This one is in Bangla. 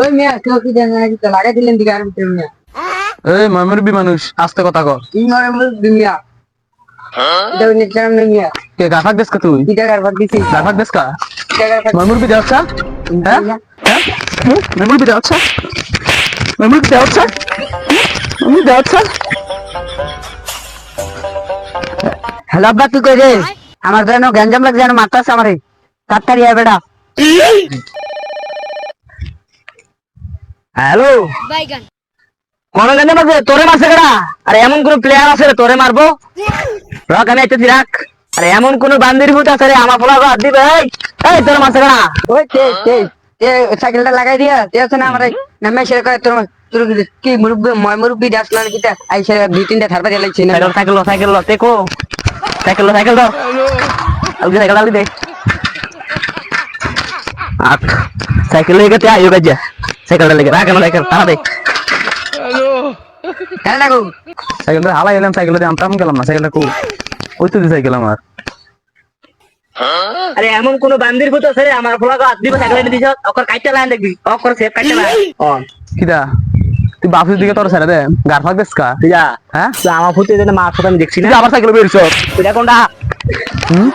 ওই মিয়া কেউ কি জানে নাকি তো লাগাই দিলেন দিকে আর ভিতরে মিয়া। এই ময়মুরবি মানুষ আস্তে কথা কর। ঘরে মুরব্বি মিয়া। এটা ওই না মিয়া। কে গাফাক দেশ কা তুই? কি ভাগ দিছি। গাফাক দেশ কা? কি ময়মুরবি দেওয়া হ্যাঁ? হ্যাঁ? ময়মুরবি দেওয়া ময়মুরবি দেওয়া ময়মুরবি দেওয়া হ্যালো আব্বা কি কই রে আমার যেন গ্যাঞ্জাম লাগছে যেন মারতাছে আমারে। তাড়াতাড়ি আয় বেটা। হ্যালো? বাইগান কোন আছে তোরে মারছে কেডা? আরে এমন কোন প্লেয়ার আছে রে তোরে মারবো? রাখ আমি আইতেছি রাখ আরে এমন কোন বান্দির ভূত আছে রে আমার পোলা হাত দিবে। এই এই তোরে মারছে কেডা? ওই কে কে কে সাইকেলটা লাগাই দিয়া তে আছে না আমারে? নামে সেরে কয় তোর তোর কি মুরব্বি ময় মুরব্বি ডাস না কি আইসা দুই তিনটা থারপা দিলাইছি না সাইকেল সাইকেল লো তেকো সাইকেল লো সাইকেল দাও আলগে সাইকেল আলগে দে। আট সাইকেল লেগে তে আইও গাজা সাইকেলটা লেগে রাখ না সাইকেল তাড়া দে হ্যাঁ না গো সাইকেলটা হালাই এলাম সাইকেলটা আমতাম গেলাম না সাইকেলটা কো ওই তো সাইকেল আমার? আরে এমন কোন বান্দির ভূত আছে আমার পোলা হাত দিবে সাইকেল এনে দিছ ওকর কাইটা লাইন দেখবি ওকর সেফ কাইটা লাইন। অন। কিটা তুই বাপের দিকে তোর ছেড়ে দে গার ফাঁক দেশ কা? যা হ্যাঁ? আমার ভূতে যেন মার ফটো আমি দেখছি না। আবার সাইকেল বেরিয়েছ তুই কোনটা? হুম?